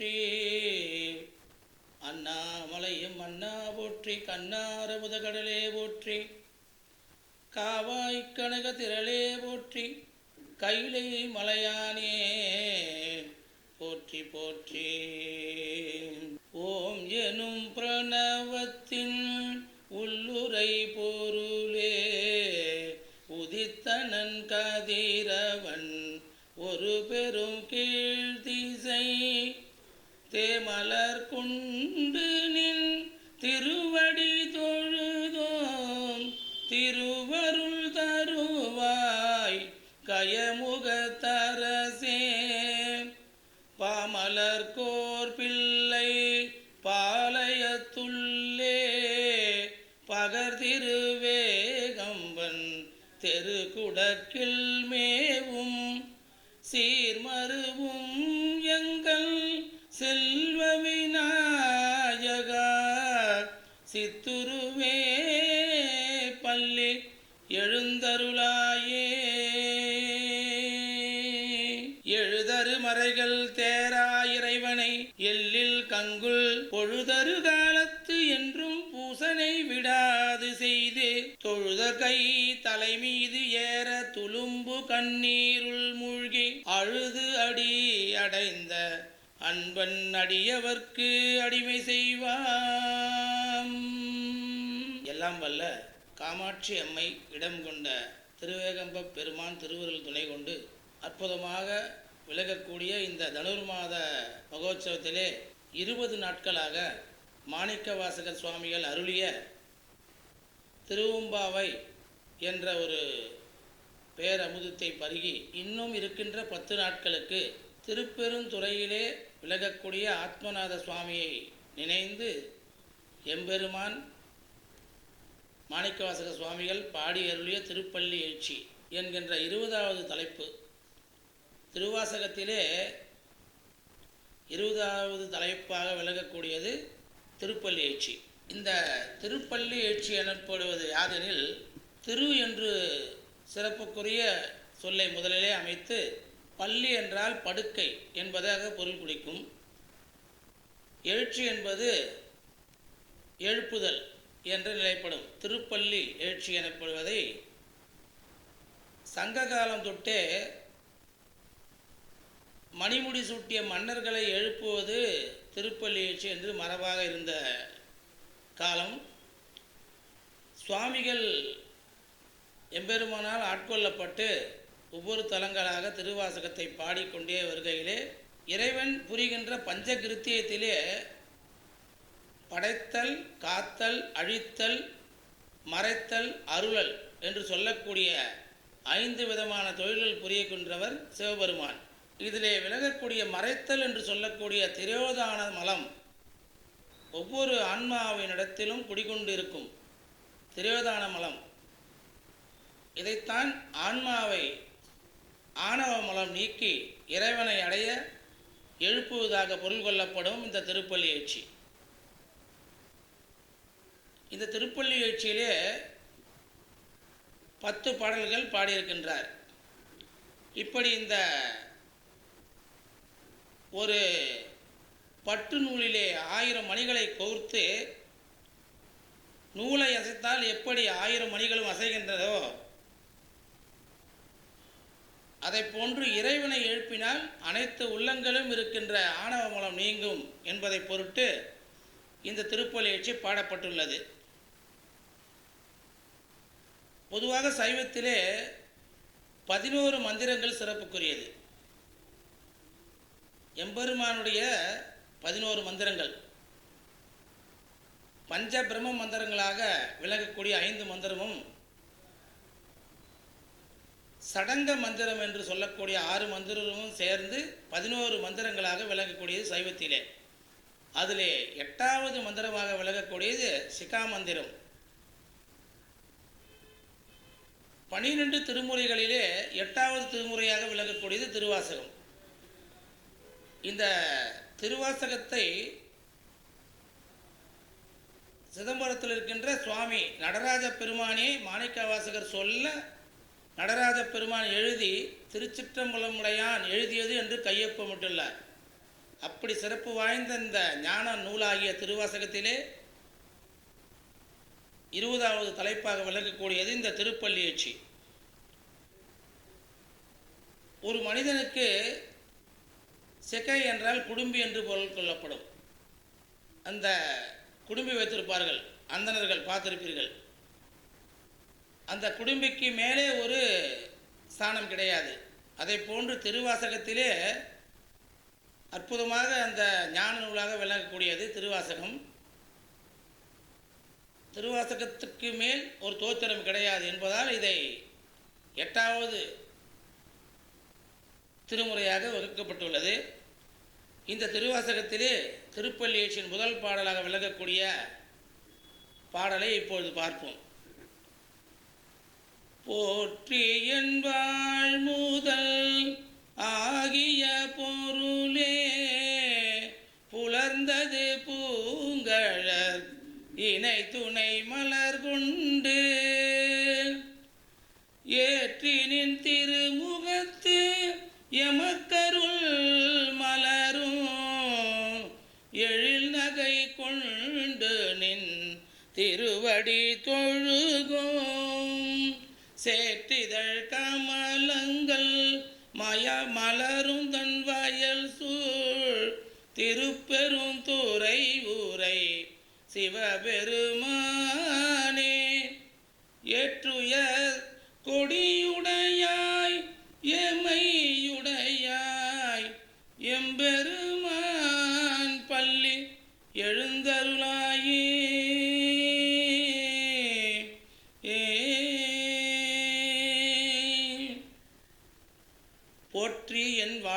போற்றி. அண்ணாமலையும் அண்ணா போற்றி கண்ணார முதகடலே போற்றி காவாய் கனக திரளே போற்றி கைலை மலையானே போற்றி போற்றி. ஓம் எனும் பிரணவத்தின் உள்ளுரை பொருளே உதித்தனன் கதிரவன் ஒரு பெரும் கீழ்த்திசை தேமலர் கொண்டு நின் திருவடி தொழுதோம். திருவருள் தருவாய் கயமுகத்தரசே பாமலர் கோர் பிள்ளை பாளையத்துள்ளே. பகர் திருவேகம்பன் தெருக்குடக்கில் மே சித்துருவே பள்ளி எழுந்தருளாயே. எழுதரு மறைகள் தேரா இறைவனை எல்லில் கங்குல் பொழுதரு காலத்து என்றும் பூசனை விடாது செய்து தொழுத கை தலை மீது ஏற துளும்பு கண்ணீருள் மூழ்கி அழுது அடி அடைந்த அன்பன் அடியவர்க்கு அடிமை செய்வாம். எல்லாம் வல்ல காமாட்சி அம்மை இடம் கொண்ட திருவேகம்ப பெருமான் திருவருள் துணை கொண்டு அற்புதமாக விலகக்கூடிய இந்த தனுர் மாத மகோத்சவத்திலே இருபது நாட்களாக மாணிக்க வாசகர் சுவாமிகள் அருளிய திருவும்பாவை என்ற ஒரு பேரமுதத்தை பருகி இன்னும் இருக்கின்ற பத்து நாட்களுக்கு திருப்பெருந்துறையிலே விலகக்கூடிய ஆத்மநாத சுவாமியை நினைந்து எம்பெருமான் மாணிக்கவாசக சுவாமிகள் பாடி அருளிய திருப்பள்ளி எழுச்சி என்கின்ற இருபதாவது தலைப்பு. திருவாசகத்திலே இருபதாவது தலைப்பாக விளங்கக்கூடியது திருப்பள்ளி எழுச்சி. இந்த திருப்பள்ளி எழுச்சி எனப்படுவது யாதெனில் திரு என்று சிறப்புக்குரிய சொல்லை முதலிலே அமைத்து பள்ளி என்றால் படுக்கை என்பதாக பொருள் குறிக்கும் எழுச்சி என்பது எழுப்புதல் என்று நிலைப்படும். திருப்பள்ளி எழுச்சி எனப்படுவதை சங்க காலம் தொட்டே மணிமுடி சூட்டிய மன்னர்களை எழுப்புவது திருப்பள்ளி எழுச்சி என்று மரபாக இருந்த காலம். சுவாமிகள் எம்பெருமானால் ஆட்கொள்ளப்பட்டு ஒவ்வொரு தலங்களாக திருவாசகத்தை பாடிக்கொண்டே வருகையிலே இறைவன் புரிகின்ற பஞ்சகிருத்தியத்திலே படைத்தல் காத்தல் அழித்தல் மறைத்தல் அருளல் என்று சொல்லக்கூடிய ஐந்து விதமான தொழில்கள் புரியக்கின்றவர் சிவபெருமான். இதிலே விலகக்கூடிய மறைத்தல் என்று சொல்லக்கூடிய திரோதான மலம் ஒவ்வொரு ஆன்மாவினிடத்திலும் குடிகொண்டு இருக்கும் திரோதான மலம். இதைத்தான் ஆன்மாவை ஆணவ மலம் நீக்கி இறைவனை அடைய எழுப்புவதாக பொருள் கொள்ளப்படும் இந்த திருப்பள்ளி எழுச்சி. இந்த திருப்பள்ளி எழுச்சியிலே பத்து பாடல்கள் பாடியிருக்கின்றார். இப்படி இந்த ஒரு பட்டு நூலிலே ஆயிரம் மணிகளை கோர்த்து நூலை அசைத்தால் எப்படி ஆயிரம் மணிகளும் அசைகின்றதோ அதை போன்று இறைவனை எழுப்பினால் அனைத்து உள்ளங்களும் இருக்கின்ற ஆணவ மூலம் நீங்கும் என்பதை பொருட்டு இந்த திருப்பலியற்றி பாடப்பட்டுள்ளது. பொதுவாக சைவத்திலே பதினோரு மந்திரங்கள் சிறப்புக்குரியது. எம்பெருமானுடைய பதினோரு மந்திரங்கள். பஞ்ச பிரம்ம மந்திரங்களாக விளங்கக்கூடிய ஐந்து மந்திரமும் சடங்க மந்திரம் என்று சொல்லக்கூடிய ஆறு மந்திரமும் சேர்ந்து பதினோரு மந்திரங்களாக விளங்கக்கூடியது சைவத்திலே. அதிலே எட்டாவது மந்திரமாக விளங்கக்கூடியது சிகா மந்திரம். பனிரெண்டு திருமுறைகளிலே எட்டாவது திருமுறையாக விளங்கக்கூடியது திருவாசகம். இந்த திருவாசகத்தை சிதம்பரத்தில் இருக்கின்ற சுவாமி நடராஜ பெருமானே மாணிக்கவாசகர் சொல்ல நடராஜ பெருமான் எழுதி திருச்சிற்றம்பலமுடையான் எழுதியது என்று கையொப்பமிட்டுள்ளார். அப்படி சிறப்பு வாய்ந்த இந்த ஞான நூலாகிய திருவாசகத்திலே இருபதாவது தலைப்பாக விளங்கக்கூடியது இந்த திருப்பள்ளியட்சி ஒரு மனிதனுக்கு செக்கை என்றால் குடும்பி என்று பொருள் கொள்ளப்படும். அந்த குடும்பி வைத்திருப்பார்கள் அந்தணர்கள் பார்த்திருப்பீர்கள். அந்த குடும்பிக்கு மேலே ஒரு ஸ்தானம் கிடையாது. அதை போன்று திருவாசகத்திலே அற்புதமாக அந்த ஞான நூலாக விளங்கக்கூடியது திருவாசகம். திருவாசகத்துக்கு மேல் ஒரு தோத்திரம் கிடையாது என்பதால் இதை எட்டாவது திருமுறையாக வகுக்கப்பட்டுள்ளது இந்த திருவாசகத்திலே திருப்பள்ளியேற்றின் முதல் பாடலாக விளங்கக்கூடிய பாடலை இப்பொழுது பார்ப்போம். போற்றி என்பாள் முதல் ஆகிய பொருளே. புலர்ந்தது பூங்கழற் இணை துணை மலர் கொண்டு. ஏற்றினின் திருமுகத்து எமக்கருள் மலரும். எழில் நகை கொண்டு நின் திருவடி தொழுகோ. சேற்றிதழ் கமலங்கள் மய மலரும் தன் வயல் சூழ். திருப்பெரும் துறை ஊரை சிவபெருமானே ஏற்றுய கொடியுடையாய். எமை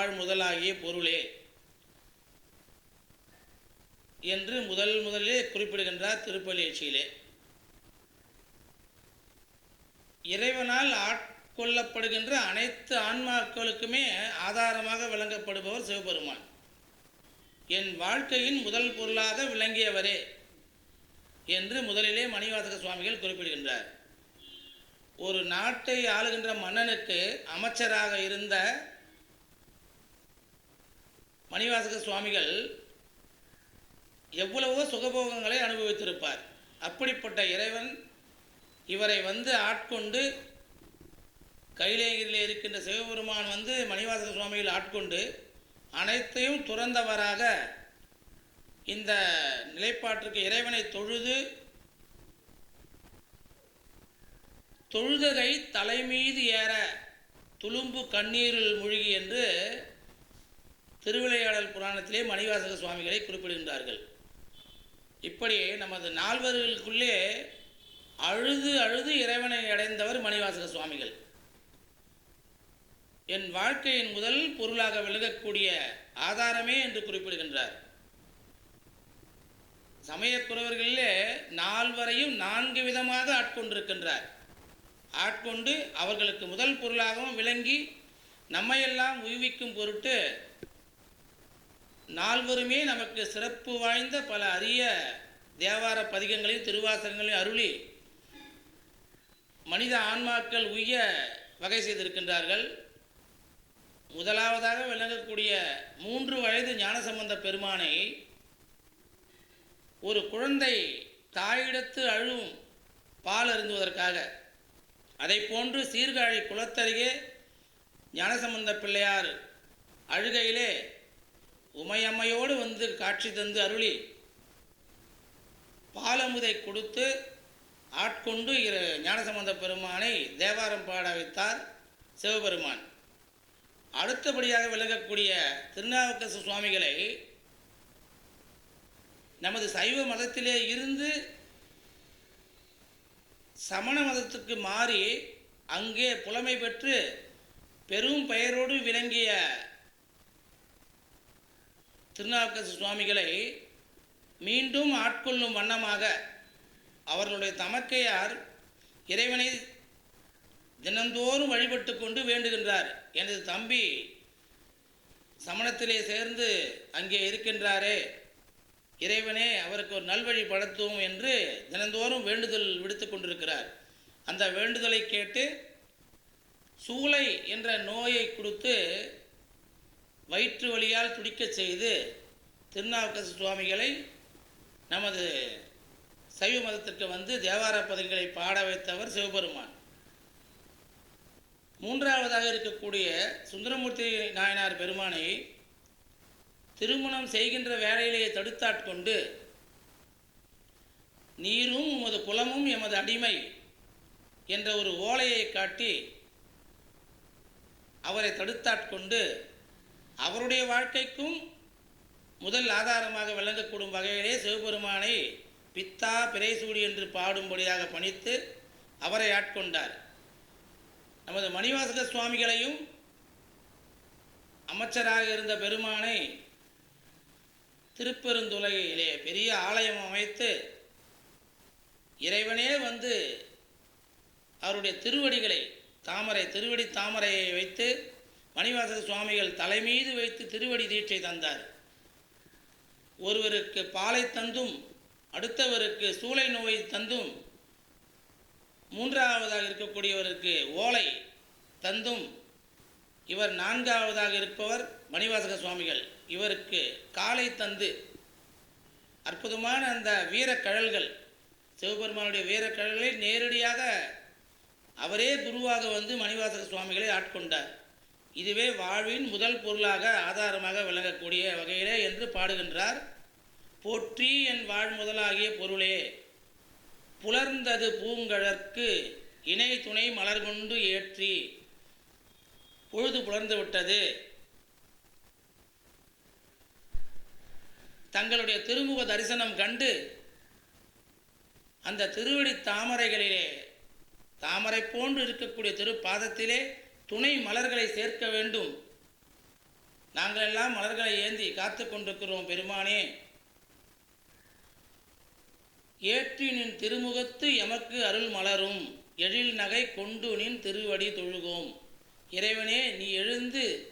வாழ் முதலாகிய பொருளே என்று முதல் முதலே குறிப்பிடுகின்றார் திருப்பலியச்சியிலே இறைவனால் ஆட்கொள்ளப்படுகின்ற அனைத்து ஆன்மாக்களுக்குமே ஆதாரமாக விளங்கப்படுபவர் சிவபெருமான். என் வாழ்க்கையின் முதல் பொருளாக விளங்கியவரே என்று முதலிலே மணிவாசக சுவாமிகள் குறிப்பிடுகின்றார். ஒரு நாட்டை ஆளுகின்ற மன்னனுக்கு அமைச்சராக இருந்த மணிவாசக சுவாமிகள் எவ்வளவோ சுகபோகங்களை அனுபவித்திருப்பார். அப்படிப்பட்ட இறைவன் இவரை வந்து ஆட்கொண்டு கைலேகிரியில் இருக்கின்ற சிவபெருமான் வந்து மணிவாசக சுவாமியில் ஆட்கொண்டு அனைத்தையும் துறந்தவராக இந்த நிலைப்பாட்டிற்கு இறைவனை தொழுது தொழுதகை தலைமீது ஏற துளும்பு கண்ணீரில் மூழ்கி என்று திருவிளையாடல் புராணத்திலே மணிவாசக சுவாமிகளை குறிப்பிடுகின்றார்கள். இப்படி நமது நால்வர்களுக்குள்ளே அழுது அழுது இறைவனை அடைந்தவர் மணிவாசக சுவாமிகள். என் வாழ்க்கையின் முதல் பொருளாக விளங்கக்கூடிய ஆதாரமே என்று குறிப்பிடுகின்றார். சமயக்குறவர்களிலே நால்வரையும் நான்கு விதமாக ஆட்கொண்டிருக்கின்றார். ஆட்கொண்டு அவர்களுக்கு முதல் பொருளாகவும் விளங்கி நம்மையெல்லாம் உய்விக்கும் பொருட்டு நால்வருமே நமக்கு சிறப்பு வாய்ந்த பல அரிய தேவார பதிகங்களையும் திருவாசகங்களையும் அருளி மனித ஆன்மாக்கள் உய்ய வகை செய்திருக்கின்றார்கள். முதலாவதாக விளங்கக்கூடிய மூன்று வயது ஞானசம்பந்த பெருமானை ஒரு குழந்தை தாயிடத்து அழும் பால் அருந்துவதற்காக அதை போன்று சீர்காழி குளத்தருகே ஞானசம்பந்த பிள்ளையார் அழுகையிலே உமையம்மையோடு வந்து காட்சி தந்து அருளி பாலமுதை கொடுத்து ஆட்கொண்டு இரு ஞானசம்பந்த பெருமானை தேவாரம் பாட வைத்தார் சிவபெருமான். அடுத்தபடியாக விலகக்கூடிய திருநாவுக்கரசு சுவாமிகளை நமது சைவ மதத்திலே இருந்து சமண மதத்துக்கு மாறி அங்கே புலமை பெற்று பெரும் பெயரோடு விளங்கிய திருநாவுக்கரசு சுவாமிகளை மீண்டும் ஆட்கொள்ளும் வண்ணமாக அவர்களுடைய தமக்கையார் இறைவனை தினந்தோறும் வழிபட்டு கொண்டு வேண்டுகின்றார். எனது தம்பி சமணத்திலே சேர்ந்து அங்கே இருக்கின்றாரே. இறைவனே அவருக்கு ஒரு நல்வழி படுத்துவோம் என்று தினந்தோறும் வேண்டுதல் விடுத்து கொண்டிருக்கிறார். அந்த வேண்டுதலை கேட்டு சூளை என்ற நோயை கொடுத்து வயிற்று வழியால் துடிக்கச் செய்து திருநாவுக்கரசு சுவாமிகளை நமது சைவ மதத்திற்கு வந்து தேவார பதங்களை பாட வைத்தவர் சிவபெருமான். மூன்றாவதாக இருக்கக்கூடிய சுந்தரமூர்த்தி நாயனார் பெருமானை திருமணம் செய்கின்ற வேலையிலேயே தடுத்தாட்கொண்டு நீரும் உமது குலமும் எமது அடிமை என்ற ஒரு ஓலையை காட்டி அவரை தடுத்தாட்கொண்டு அவருடைய வாழ்க்கைக்கும் முதல் ஆதாரமாக விளங்கக்கூடும் வகையிலே சிவபெருமானை பித்தா பிறைசூடி என்று பாடும்படியாக பணித்து அவரை ஆட்கொண்டார். நமது மணிவாசக சுவாமிகளையும் அமைச்சராக இருந்த பெருமானை திருப்பெருந்துறையிலே பெரிய ஆலயம் அமைத்து இறைவனே வந்து அவருடைய திருவடிகளை தாமரை திருவடி தாமரையை வைத்து மணிவாசக சுவாமிகள் தலைமீது வைத்து திருவடி தீட்சை தந்தார். ஒருவருக்கு பாலை தந்தும் அடுத்தவருக்கு சூளை நோய் தந்தும் மூன்றாவதாக இருக்கக்கூடியவருக்கு ஓலை தந்தும் இவர் நான்காவதாக இருப்பவர் மணிவாசக சுவாமிகள். இவருக்கு காலை தந்து அற்புதமான அந்த வீரக்கழல்கள் சிவபெருமானுடைய வீரக்கழல்களை நேரடியாக அவரே குருவாக வந்து மணிவாசக சுவாமிகளை ஆட்கொண்டார். இதுவே வாழ்வின் முதல் பொருளாக ஆதாரமாக விளங்கக்கூடிய வகையிலே என்று பாடுகின்றார். போற்றி என் வாழ் முதலாகிய பொருளே புலர்ந்தது பூங்கழற்கு இணை துணை மலர் கொண்டு ஏற்றி பொழுது புலர்ந்து விட்டது. தங்களுடைய திருமுக தரிசனம் கண்டு அந்த திருவடி தாமரைகளிலே தாமரை போன்று இருக்கக்கூடிய திருப்பாதத்திலே துணை மலர்களை சேர்க்க வேண்டும். நாங்கள் எல்லாம் மலர்களை ஏந்தி காத்து கொண்டிருக்கிறோம் பெருமானே. ஏற்றி நின் திருமுகத்து எமக்கு அருள் மலரும். எழில் நகை கொண்டு நின் திருவடி தொழுகோம். இறைவனே நீ எழுந்து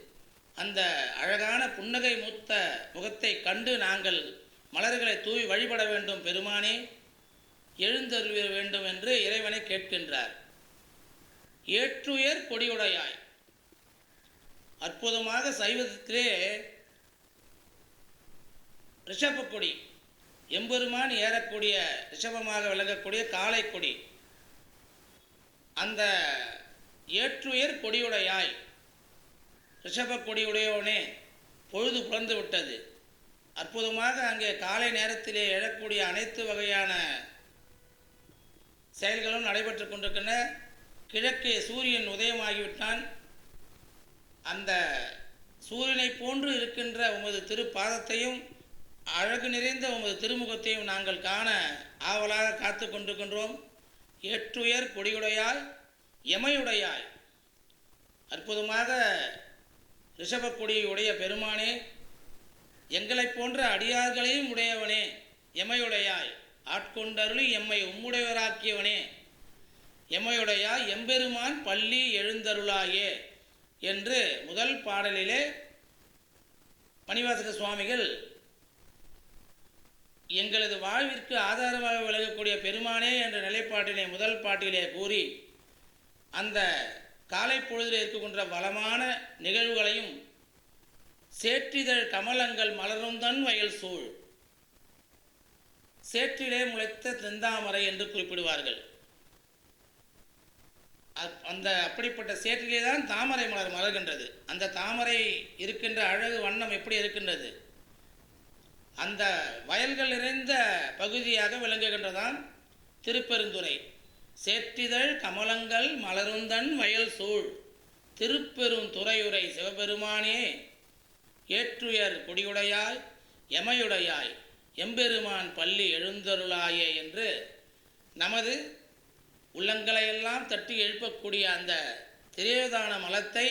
அந்த அழகான புன்னகை மூத்த முகத்தை கண்டு நாங்கள் மலர்களை தூவி வழிபட வேண்டும் பெருமானே. எழுந்தருள வேண்டும் என்று இறைவனை கேட்கின்றார். ஏற்றுயர் கொடியுடையாய். அற்புதமாக சைவத்திலே ரிஷபக்கொடி எம்பெருமான் ஏறக்கூடிய ரிஷபமாக விளங்கக்கூடிய காளைக்கொடி அந்த ஏற்றுயர் கொடியுடையாய். ரிஷப கொடியுடையவனே பொழுது புலந்து விட்டது. அற்புதமாக அங்கே காலை நேரத்திலே எழக்கூடிய அனைத்து வகையான செயல்களும் நடைபெற்று கொண்டிருக்கின்றன. கிழக்கே சூரியன் உதயமாகிவிட்டான். அந்த சூரியனை போன்று இருக்கின்ற உமது திருப்பாதத்தையும் அழகு நிறைந்த உமது திருமுகத்தையும் நாங்கள் காண ஆவலாக காத்து கொண்டிருக்கின்றோம். ஏற்றுயர் கொடியுடையாய் எமையுடையாய் அற்புதமாக ரிஷபக்கொடியுடைய பெருமானே எங்களைப் போன்ற அடியார்களையும் உடையவனே எமையுடையாய் ஆட்கொண்டருளி எம்மை உம்முடையவராக்கியவனே. எமையுடையா எம்பெருமான் பள்ளி எழுந்தருளாயே என்று முதல் பாடலிலே மணிவாசக சுவாமிகள் எங்களது வாழ்விற்கு ஆதாரமாக விளங்கக்கூடிய பெருமானே என்ற நிலைப்பாட்டினை முதல் பாட்டிலே கூறி அந்த காலை பொழுதில் இருக்கின்ற வளமான நிகழ்வுகளையும் சேற்றிதழ் கமலங்கள் மலரும் தன் வயல் சூழ். சேற்றிலே முளைத்த தெந்தாமரை என்று குறிப்பிடுவார்கள். அந்த அப்படிப்பட்ட சேற்றிலே தான் தாமரை மலர் மலர்கின்றது. அந்த தாமரை இருக்கின்ற அழகு வண்ணம் எப்படி இருக்கின்றது? அந்த வயல்கள் நிறைந்த பகுதியாக விளங்குகின்றதான் திருப்பெருந்துறை. சேற்றிதழ் கமலங்கள் மலருந்தன் வயல் சூழ். திருப்பெருந்துறையுரை சிவபெருமானே ஏற்றுயர் கொடியுடையாய் எமையுடையாய் எம்பெருமான் பள்ளி எழுந்தருளாயே என்று நமது உள்ளங்களையெல்லாம் தட்டி எழுப்பக்கூடிய அந்த திரையதான மலத்தை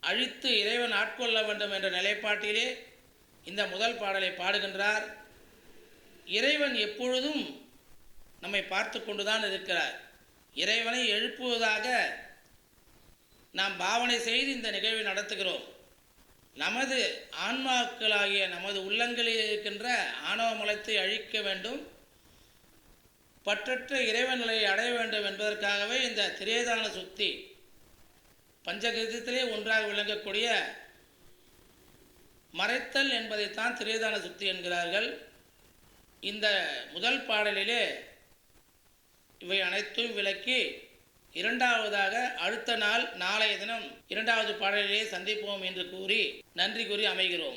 அழித்து இறைவன் ஆட்கொள்ள வேண்டும் என்ற நிலைப்பாட்டிலே இந்த முதல் பாடலை பாடுகின்றார். இறைவன் எப்பொழுதும் நம்மை பார்த்து கொண்டுதான் இருக்கிறார். இறைவனை எழுப்புவதாக நாம் பாவனை செய்து இந்த நிகழ்வை நடத்துகிறோம். நமது ஆன்மாக்களாகிய நமது உள்ளங்களில் இருக்கின்ற ஆணவ மலத்தை அழிக்க வேண்டும். பற்றற்ற இறைவன் நிலையை அடைய வேண்டும் என்பதற்காகவே இந்த திரேதான சுத்தி பஞ்சகிருதத்திலே ஒன்றாக விளங்கக்கூடிய மறைத்தல் என்பதைத்தான் திரேதான சுத்தி என்கிறார்கள். இந்த முதல் பாடலிலே இவை அனைத்தும் விளக்கி இரண்டாவதாக அடுத்த நாள் நாளைய தினம் இரண்டாவது பாடலிலே சந்திப்போம் என்று கூறி நன்றி கூறி அமைகிறோம்.